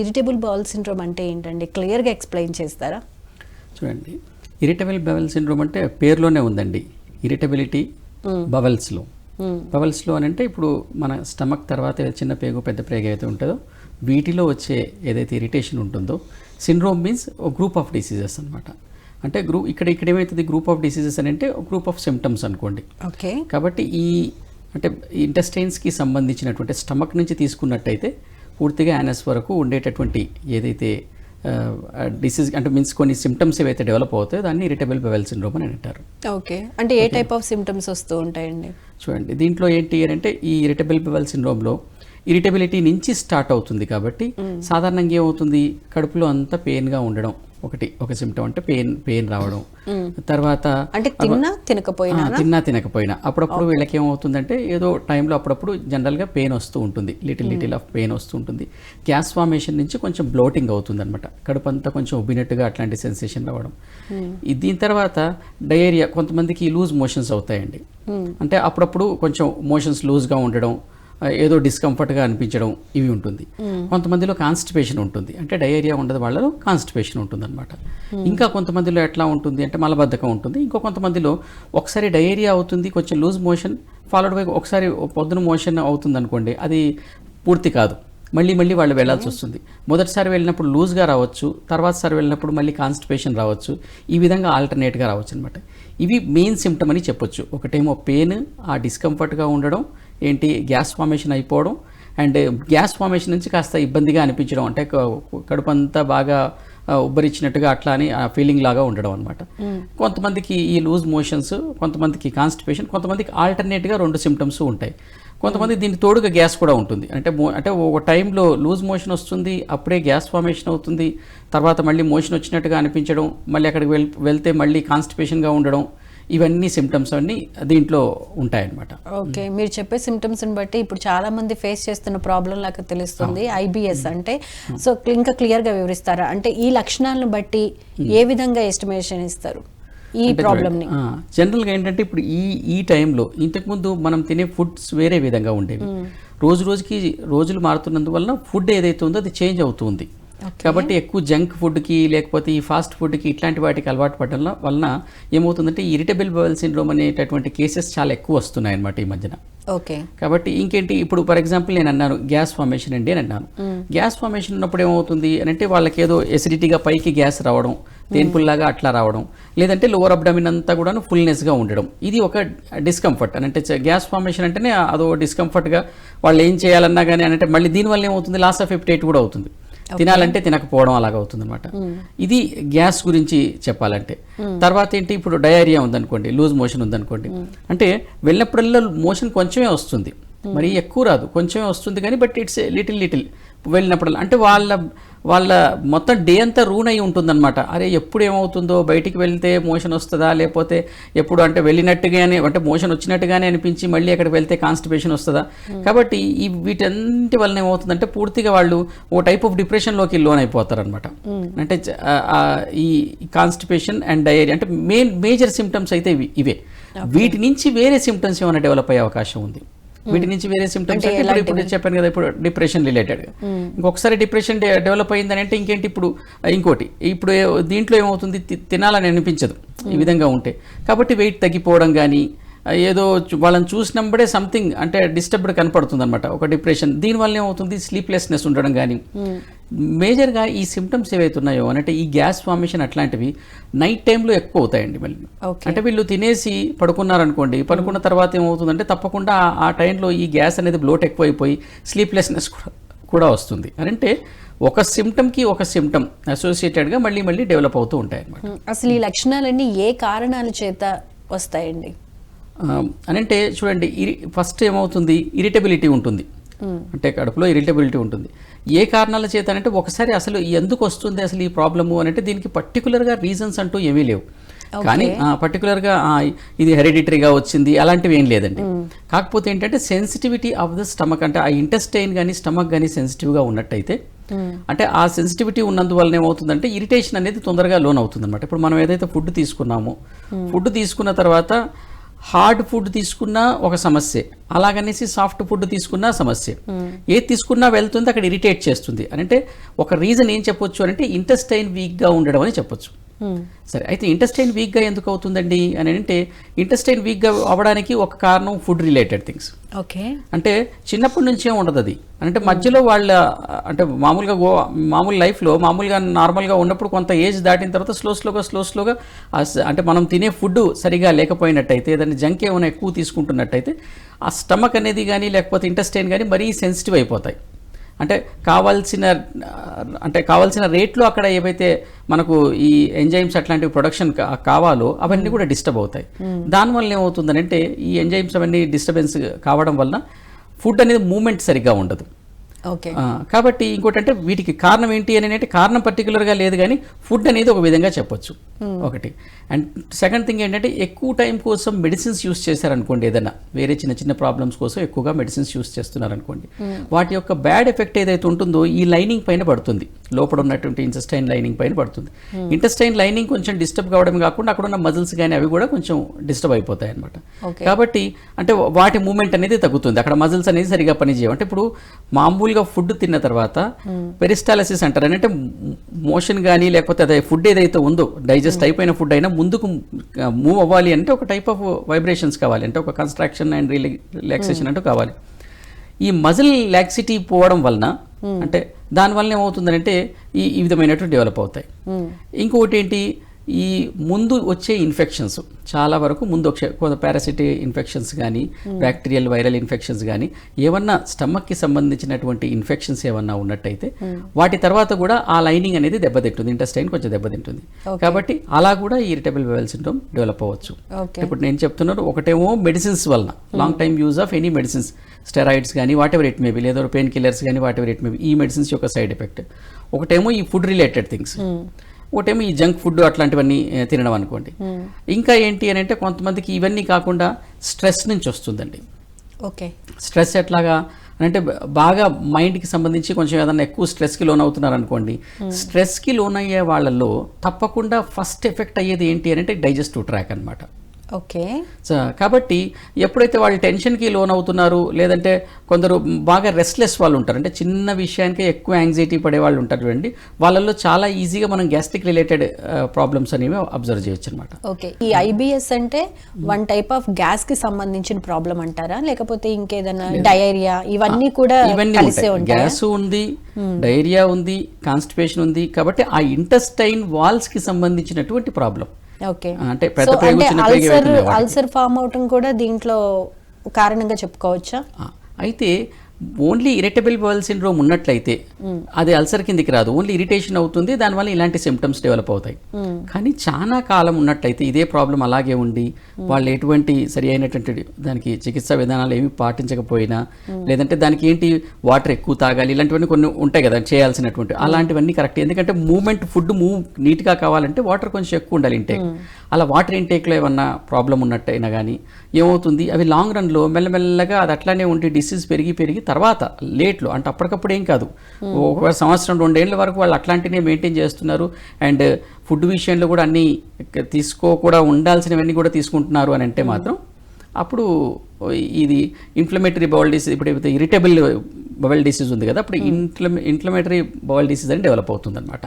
Irritable bowel syndrome అంటే ఏంటండి? క్లియర్గా ఎక్స్ప్లెయిన్ చేస్తారా? చూడండి. ఇరిటబుల్ బవెల్ సిండ్రోమ్ అంటే పేరులోనే ఉందండి. ఇరిటబిలిటీ బవెల్స్లో బవెల్స్లో అని అంటే ఇప్పుడు మన స్టమక్ తర్వాత ఏదైతే చిన్న పేగు పెద్ద పేగు అయితే ఉంటుందో వీటిలో వచ్చే ఏదైతే ఇరిటేషన్ ఉంటుందో syndrome means group of diseases అనమాట అంటే గ్రూప్ ఇక్కడ ఇక్కడ ఏమవుతుంది గ్రూప్ ఆఫ్ డిసీజెస్ అని అంటే గ్రూప్ ఆఫ్ సిమ్టమ్స్ అనుకోండి. ఓకే. కాబట్టి ఈ అంటే ఇంటెస్టైన్స్కి సంబంధించినటువంటి స్టమక్ నుంచి తీసుకున్నట్టయితే పూర్తిగా యానస్ వరకు ఉండేటటువంటి ఏదైతే డిసీజ్ అంటే మీన్స్ కొన్ని సిమ్టమ్స్ ఏవైతే డెవలప్ అవుతాయో దాన్ని ఇరిటబుల్ బెవెల్ సిండ్రోమ్ అని అంటారు. ఓకే. అంటే ఏ టైప్ ఆఫ్ సిమ్టమ్స్ వస్తూ ఉంటాయండి? చూడండి దీంట్లో ఏంటి అని అంటే ఈ ఇరిటబుల్ బెవెల్ సిండ్రోమ్లో ఇరిటబిలిటీ నుంచి స్టార్ట్ అవుతుంది కాబట్టి సాధారణంగా ఏమవుతుంది? కడుపులో అంతా పెయిన్గా ఉండడం. ఒకటి ఒక సిమ్టమ్ అంటే పెయిన్ పెయిన్ రావడం. తర్వాత అంటే తిన్నా తినకపోయినా? తిన్నా తినకపోయినా. అప్పుడప్పుడు వీళ్ళకి ఏమవుతుందంటే ఏదో టైంలో అప్పుడప్పుడు జనరల్గా పెయిన్ వస్తూ ఉంటుంది. లిటిల్ లిటిల్ ఆఫ్ పెయిన్ వస్తూ ఉంటుంది. గ్యాస్ ఫార్మేషన్ నుంచి కొంచెం బ్లోటింగ్ అవుతుంది అనమాట కడుపు అంతా కొంచెం ఉబ్బినట్టుగా అట్లాంటి సెన్సేషన్ రావడం. దీని తర్వాత డయేరియా కొంతమందికి లూజ్ మోషన్స్ అవుతాయండి. అంటే అప్పుడప్పుడు కొంచెం మోషన్స్ లూజ్గా ఉండడం ఏదో డిస్కంఫర్ట్గా అనిపించడం ఇవి ఉంటుంది. కొంతమందిలో కాన్స్టిపేషన్ ఉంటుంది. అంటే డయేరియా ఉండదు వాళ్ళలో కాన్స్టిపేషన్ ఉంటుంది అనమాట ఇంకా కొంతమందిలో ఎట్లా ఉంటుంది అంటే మలబద్ధకం ఉంటుంది. ఇంకో కొంతమందిలో ఒకసారి డయేరియా అవుతుంది కొంచెం లూజ్ మోషన్ ఫాలోడ్ బై ఒకసారి పొద్దున మోషన్ అవుతుంది అనుకోండి అది పూర్తి కాదు. మళ్ళీ మళ్ళీ వాళ్ళు వెళ్ళాల్సి వస్తుంది. మొదటిసారి వెళ్ళినప్పుడు లూజ్గా రావచ్చు తర్వాత సారి వెళ్ళినప్పుడు మళ్ళీ కాన్స్టిపేషన్ రావచ్చు. ఈ విధంగా ఆల్టర్నేట్గా రావచ్చు అనమాట ఇవి మెయిన్ సిమ్టమ్ అని చెప్పొచ్చు. ఒకటేమో పెయిన్ ఆ డిస్కంఫర్ట్గా ఉండడం ఏంటి గ్యాస్ ఫార్మేషన్ అయిపోవడం అండ్ గ్యాస్ ఫార్మేషన్ నుంచి కాస్త ఇబ్బందిగా అనిపించడం. అంటే కడుపు అంతా బాగా ఉబ్బరిచ్చినట్టుగా అట్లా అని ఆ ఫీలింగ్ లాగా ఉండడం అనమాట కొంతమందికి ఈ లూజ్ మోషన్స్ కొంతమందికి కాన్స్టిపేషన్ కొంతమందికి ఆల్టర్నేట్గా రెండు సిమ్టమ్స్ ఉంటాయి. కొంతమంది దీనికి తోడుగా గ్యాస్ కూడా ఉంటుంది. అంటే అంటే ఒక టైంలో లూజ్ మోషన్ వస్తుంది అప్పుడే గ్యాస్ ఫార్మేషన్ అవుతుంది తర్వాత మళ్ళీ మోషన్ వచ్చినట్టుగా అనిపించడం మళ్ళీ అక్కడికి వెళ్ వెళ్తే మళ్ళీ కాన్స్టిపేషన్గా ఉండడం ఇవన్నీ సిమ్టమ్స్ అన్నీ దీంట్లో ఉంటాయన్నమాట. ఓకే మీరు చెప్పే సిమ్టమ్స్ బట్టి ఇప్పుడు చాలా మంది ఫేస్ చేస్తున్న ప్రాబ్లం లాగా తెలుస్తుంది ఐబిఎస్ అంటే. సో ఇంకా క్లియర్గా వివరిస్తారా? అంటే ఈ లక్షణాలను బట్టి ఏ విధంగా ఎస్టిమేషన్ ఇస్తారు ఈ ప్రాబ్లమ్ని? ఆ, జనరల్గా ఏంటంటే ఇప్పుడు ఈ ఈ టైంలో ఇంతకుముందు మనం తినే ఫుడ్స్ వేరే విధంగా ఉండేవి. రోజు రోజుకి రోజులు మారుతున్నందువలన ఫుడ్ ఏదైతే ఉందో అది చేంజ్ అవుతుంది కాబట్టి ఎక్కువ జంక్ ఫుడ్కి లేకపోతే ఈ ఫాస్ట్ ఫుడ్కి ఇట్లాంటి వాటికి అలవాటు పడడం వలన ఏమవుతుందంటే ఇరిటబుల్ బవల్ సిండ్రోమ్ అనేటటువంటి కేసెస్ చాలా ఎక్కువ వస్తున్నాయి అన్నమాట ఈ మధ్యన. ఓకే కాబట్టి ఇంకేంటి? ఇప్పుడు ఫర్ ఎగ్జాంపుల్ నేను అన్నాను గ్యాస్ ఫార్మేషన్ అండి అని అన్నాను. గ్యాస్ ఫార్మేషన్ ఉన్నప్పుడు ఏమవుతుంది అని అంటే వాళ్ళకి ఏదో ఎసిడిటీగా పైకి గ్యాస్ రావడం తేన్పుల్లాగా అట్లా రావడం లేదంటే లోవర్ అబ్డమిన్ అంతా కూడా ఫుల్నెస్గా ఉండడం. ఇది ఒక డిస్కంఫర్ట్ అని అంటే గ్యాస్ ఫార్మేషన్ అంటేనే అదో డిస్కంఫర్ట్గా వాళ్ళు ఏం చేయాలన్నా కానీ అని అంటే మళ్ళీ దీనివల్ల ఏమవుతుంది? లాస్ ఆఫ్ ఎపిటైట్ కూడా అవుతుంది. తినాలంటే తినకపోవడం అలాగ అవుతుంది అనమాట ఇది గ్యాస్ గురించి చెప్పాలంటే. తర్వాత ఏంటి? ఇప్పుడు డయేరియా ఉందనుకోండి లూజ్ మోషన్ ఉందనుకోండి. అంటే వెళ్ళినప్పుడల్లా మోషన్ కొంచెమే వస్తుంది. మరి ఎక్కువ రాదు కొంచెమే వస్తుంది కానీ బట్ ఇట్స్ లిటిల్ లిటిల్. వెళ్ళినప్పుడల్లా అంటే వాళ్ళ వాళ్ళ మొత్తం డే అంతా రూన్ అయి ఉంటుందన్నమాట. అరే ఎప్పుడు ఏమవుతుందో? బయటికి వెళ్తే మోషన్ వస్తుందా? లేకపోతే ఎప్పుడు అంటే వెళ్ళినట్టుగానే అంటే మోషన్ వచ్చినట్టుగానే అనిపించి మళ్ళీ అక్కడికి వెళ్తే కాన్స్టిపేషన్ వస్తుందా? కాబట్టి ఈ వీటన్నిటి వలన ఏమవుతుందంటే పూర్తిగా వాళ్ళు ఓ టైప్ ఆఫ్ డిప్రెషన్లోకి లోన్ అయిపోతారు అనమాట అంటే ఈ కాన్స్టిపేషన్ అండ్ డయేరియా అంటే మెయిన్ మేజర్ సిమ్టమ్స్ అయితే ఇవి ఇవే. వీటి నుంచి వేరే సిమ్టమ్స్ ఏమైనా డెవలప్ అయ్యే అవకాశం ఉంది? వీటి నుంచి వేరే సిమ్టమ్స్ అంటే ఇప్పుడు ఇప్పుడు చెప్పాను కదా ఇప్పుడు డిప్రెషన్ రిలేటెడ్గా ఇంకొకసారి డిప్రెషన్ డెవలప్ అయిందని అంటే ఇంకేంటి ఇప్పుడు ఇంకోటి. ఇప్పుడు దీంట్లో ఏమవుతుంది? తినాలని అనిపించదు. ఈ విధంగా ఉంటే. కాబట్టి వెయిట్ తగ్గిపోవడం కానీ ఏదో వాళ్ళని చూసినప్పుడే సంథింగ్ అంటే డిస్టర్బ్డ్ కనపడుతుంది అనమాట ఒక డిప్రెషన్ దీనివల్ల ఏమవుతుంది? స్లీప్లెస్నెస్ ఉండడం కానీ మేజర్గా ఈ సిమ్టమ్స్ ఏవైతే ఉన్నాయో అంటే ఈ గ్యాస్ ఫార్మేషన్ అట్లాంటివి నైట్ టైంలో ఎక్కువ అవుతాయండి మళ్ళీ. అంటే వీళ్ళు తినేసి పడుకున్నారనుకోండి పడుకున్న తర్వాత ఏమవుతుందంటే తప్పకుండా ఆ- టైంలో ఈ గ్యాస్ అనేది బ్లోట్ ఎక్కువైపోయి స్లీప్లెస్నెస్ కూడా కూడా వస్తుంది. అంటే ఒక సిమ్టమ్కి ఒక సిమ్టమ్ అసోసియేటెడ్గా మళ్ళీ మళ్ళీ డెవలప్ అవుతూ ఉంటాయి అన్నమాట అసలు ఈ లక్షణాలన్నీ ఏ కారణాల చేత వస్తాయండి? అని అంటే చూడండి ఇరి ఫస్ట్ ఏమవుతుంది? ఇరిటబిలిటీ ఉంటుంది. అంటే కడుపులో ఇరిటబిలిటీ ఉంటుంది. ఏ కారణాల చేత అంటే ఒకసారి అసలు ఎందుకు వస్తుంది అసలు ఈ ప్రాబ్లము అని అంటే దీనికి పర్టికులర్గా రీజన్స్ అంటూ ఏమీ లేవు. కానీ పర్టికులర్గా ఇది హెరిడిటరీగా వచ్చింది అలాంటివి ఏం లేదండి. కాకపోతే ఏంటంటే సెన్సిటివిటీ ఆఫ్ ద స్టమక్ అంటే ఆ ఇంటెస్టైన్ కానీ స్టమక్ కానీ సెన్సిటివ్గా ఉన్నట్టయితే అంటే ఆ సెన్సిటివిటీ ఉన్నందువల్ల ఏమవుతుందంటే ఇరిటేషన్ అనేది తొందరగా లోన్ అవుతుంది అనమాట ఇప్పుడు మనం ఏదైతే ఫుడ్ తీసుకున్నామో ఫుడ్ తీసుకున్న తర్వాత హార్డ్ ఫుడ్ తీసుకున్నా ఒక సమస్య. అలాగనేసి సాఫ్ట్ ఫుడ్ తీసుకున్నా సమస్య. ఏది తీసుకున్నా వెళ్తుంది అక్కడ ఇరిటేట్ చేస్తుంది. అంటే ఒక రీజన్ ఏం చెప్పొచ్చు అంటే ఇంటెస్టైన్ వీక్గా ఉండడం అని చెప్పొచ్చు. సరే అయితే ఇంటెస్టైన్ వీక్గా ఎందుకు అవుతుందండి అని అంటే ఇంటెస్టైన్ వీక్గా అవ్వడానికి ఒక కారణం ఫుడ్ రిలేటెడ్ థింగ్స్. ఓకే. అంటే చిన్నప్పటి నుంచే ఉండదు అది అంటే మధ్యలో వాళ్ళ అంటే మామూలుగా గో మామూలు లైఫ్లో మామూలుగా నార్మల్గా ఉన్నప్పుడు కొంత ఏజ్ దాటిన తర్వాత స్లో స్లోగా స్లో స్లోగా అంటే మనం తినే ఫుడ్ సరిగా లేకపోయినట్టయితే ఏదైనా జంక్ ఏమైనా ఎక్కువ తీసుకుంటున్నట్టయితే ఆ స్టమక్ అనేది కానీ లేకపోతే ఇంటెస్టైన్ కానీ మరీ సెన్సిటివ్ అయిపోతాయి. అంటే కావాల్సిన అంటే కావాల్సిన రేట్లో అక్కడ ఏవైతే మనకు ఈ ఎంజైమ్స్ అట్లాంటివి ప్రొడక్షన్ కావాలో అవన్నీ కూడా డిస్టర్బ్ అవుతాయి. దానివల్ల ఏమవుతుందంటే ఈ ఎంజైమ్స్ అవన్నీ డిస్టర్బెన్స్ కావడం వలన ఫుడ్ అనేది మూమెంట్ సరిగ్గా ఉండదు. కాబట్టి ఇంకోటి అంటే వీటికి కారణం ఏంటి అని అంటే కారణం పర్టికులర్గా లేదు కానీ ఫుడ్ అనేది ఒక విధంగా చెప్పొచ్చు. ఒకటి. అండ్ సెకండ్ థింగ్ ఏంటంటే ఎక్కువ టైం కోసం మెడిసిన్స్ యూస్ చేశారనుకోండి ఏదైనా. వేరే చిన్న చిన్న ప్రాబ్లమ్స్ కోసం ఎక్కువగా మెడిసిన్స్ యూస్ చేస్తున్నారనుకోండి. వాటి యొక్క బ్యాడ్ ఎఫెక్ట్ ఏదైతే ఉంటుందో ఈ లైనింగ్ పైన పడుతుంది. లోపల ఉన్నటువంటి ఇంటెస్టైన్ లైనింగ్ పైన పడుతుంది. ఇంటెస్టైన్ లైనింగ్ కొంచెం డిస్టర్బ్ కావడం కాకుండా అక్కడ ఉన్న మజిల్స్ కానీ అవి కూడా కొంచెం డిస్టర్బ్ అయిపోతాయి అనమాట. కాబట్టి అంటే వాటి మూమెంట్ అనేది తగ్గుతుంది. అక్కడ మజిల్స్ అనేది సరిగా పనిచేయవు. అంటే ఇప్పుడు మామూలుగా ఫుడ్ తిన్న తర్వాత పెరిస్టాలసిస్ అంటారు. అంటే మోషన్ కానీ లేకపోతే అదే ఫుడ్ ఏదైతే ఉందో డైజెస్ట్ అయిపోయిన ఫుడ్ అయినా ముందుకు మూవ్ అవ్వాలి అంటే ఒక టైప్ ఆఫ్ వైబ్రేషన్స్ కావాలి. అంటే ఒక కన్స్ట్రాక్షన్ అండ్ రిలాక్సేషన్ అంటూ కావాలి. ఈ మజిల్ లాక్సిటీ పోవడం వలన అంటే దానివల్ల ఏమవుతుందంటే ఈ ఈ విధమైనటువంటి డెవలప్ అవుతాయి. ఇంకొకటి ఏంటి? ఈ ముందు వచ్చే ఇన్ఫెక్షన్స్ చాలా వరకు ముందు వచ్చే కొంత పారాసిట్ ఇన్ఫెక్షన్స్ కానీ బ్యాక్టీరియల్ వైరల్ ఇన్ఫెక్షన్స్ కానీ ఏమన్నా స్టమక్కి సంబంధించినటువంటి ఇన్ఫెక్షన్స్ ఏమన్నా ఉన్నట్టయితే వాటి తర్వాత కూడా ఆ లైనింగ్ అనేది దెబ్బతింటుంది ఇంటెస్టైన్ కొంచెం దెబ్బతింటుంది. కాబట్టి అలా కూడా ఈ ఇరిటబుల్ బెవెల్ సిండ్రోమ్ డెవలప్ అవ్వచ్చు. ఇప్పుడు నేను చెప్తున్నాను ఒకటేమో మెడిసిన్స్ వలన long time use of any medicines steroids కానీ వాట్ ఎవర్ ఇట్ మేబీ లేదా పెయిన్ కిల్లర్స్ కానీ వాట్ ఎవర్ ఇట్ మేబీ ఈ మెడిసిన్స్ యొక్క సైడ్ ఎఫెక్ట్ ఒకటేమో ఈ ఫుడ్ రిలేటెడ్ థింగ్స్ ఒకటేమో ఈ జంక్ ఫుడ్ అట్లాంటివన్నీ తినడం అనుకోండి. ఇంకా ఏంటి అని అంటే కొంతమందికి ఇవన్నీ కాకుండా స్ట్రెస్ నుంచి వస్తుందండి. ఓకే. స్ట్రెస్ ఎట్లాగా అని అంటే బాగా మైండ్కి సంబంధించి కొంచెం ఏదన్నా ఎక్కువ స్ట్రెస్కి లోన్ అవుతున్నారు అనుకోండి స్ట్రెస్కి లోన్ అయ్యే వాళ్ళల్లో తప్పకుండా ఫస్ట్ ఎఫెక్ట్ అయ్యేది ఏంటి అని అంటే డైజెస్టివ్ ట్రాక్ అన్నమాట. ఓకే. కాబట్టి ఎప్పుడైతే వాళ్ళు టెన్షన్కి లోన్ అవుతున్నారు లేదంటే కొందరు బాగా రెస్ట్లెస్ వాళ్ళు ఉంటారు అంటే చిన్న విషయానికే ఎక్కువ యాంగ్జైటీ పడే వాళ్ళు ఉంటారు చూడండి వాళ్ళల్లో చాలా ఈజీగా మనం గ్యాస్ట్రిక్ రిలేటెడ్ ప్రాబ్లమ్స్ అనేవి అబ్జర్వ్ చేయొచ్చు అనమాట ఓకే. ఈ ఐబిఎస్ అంటే వన్ టైప్ ఆఫ్ గ్యాస్కి సంబంధించిన ప్రాబ్లం అంటారా? లేకపోతే ఇంకేదైనా డయేరియా? ఇవన్నీ కూడా కలిసే ఉంటాయి. గ్యాస్ ఉంది డైరియా ఉంది కాన్స్టిపేషన్ ఉంది కాబట్టి ఆ ఇంటెస్టైన్ వాల్స్కి సంబంధించినటువంటి ప్రాబ్లం అంటే పెద్ద చిన్న అల్సర్. అల్సర్ ఫామ్ అవటం కూడా దీంట్లో కారణంగా చెప్పుకోవచ్చా అయితే ఓన్లీ ఇరిటబుల్ బౌల్ సిండ్రోమ్ ఉన్నట్లయితే అది అల్సర్ కిందికి రాదు. ఓన్లీ ఇరిటేషన్ అవుతుంది దానివల్ల ఇలాంటి సిమ్టమ్స్ డెవలప్ అవుతాయి. కానీ చాలా కాలం ఉన్నట్లయితే ఇదే ప్రాబ్లం అలాగే ఉండి వాళ్ళు ఎటువంటి సరి అయినటువంటి దానికి చికిత్సా విధానాలు ఏమి పాటించకపోయినా లేదంటే దానికి ఏంటి వాటర్ ఎక్కువ తాగాలి ఇలాంటివన్నీ కొన్ని ఉంటాయి కదా చేయాల్సినటువంటి. అలాంటివన్నీ కరెక్ట్ ఎందుకంటే మూమెంట్ ఫుడ్ మూవ్ నీట్గా కావాలంటే వాటర్ కొంచెం ఎక్కువ ఉండాలి ఇంటేక్ అలా వాటర్ ఇంటేక్లో ఏమన్నా ప్రాబ్లం ఉన్నట్టయినా కానీ ఏమవుతుంది అవి లాంగ్ రన్లో మెల్లమెల్లగా అది అట్లానే ఉండి డిసీజ్ పెరిగి పెరిగి తర్వాత లేట్లో అంటే అప్పటికప్పుడు ఏం కాదు. ఒక సంవత్సరం రెండేళ్ళ వరకు వాళ్ళు అట్లాంటినే మెయింటైన్ చేస్తున్నారు. అండ్ ఫుడ్ విషయంలో కూడా అన్ని తీసుకోకుండా ఉండాల్సినవన్నీ కూడా తీసుకుంటున్నారు అని అంటే మాత్రం అప్పుడు ఇది ఇన్ఫ్లమేటరీ బౌల్ డిసీజ్ ఇప్పుడు ఇరిటబుల్ బౌల్ డిసీజ్ ఉంది కదా అప్పుడు ఇన్ఫ్లమే ఇన్ఫ్లమేటరీ బౌల్ డిసీజ్ అని డెవలప్ అవుతుంది అనమాట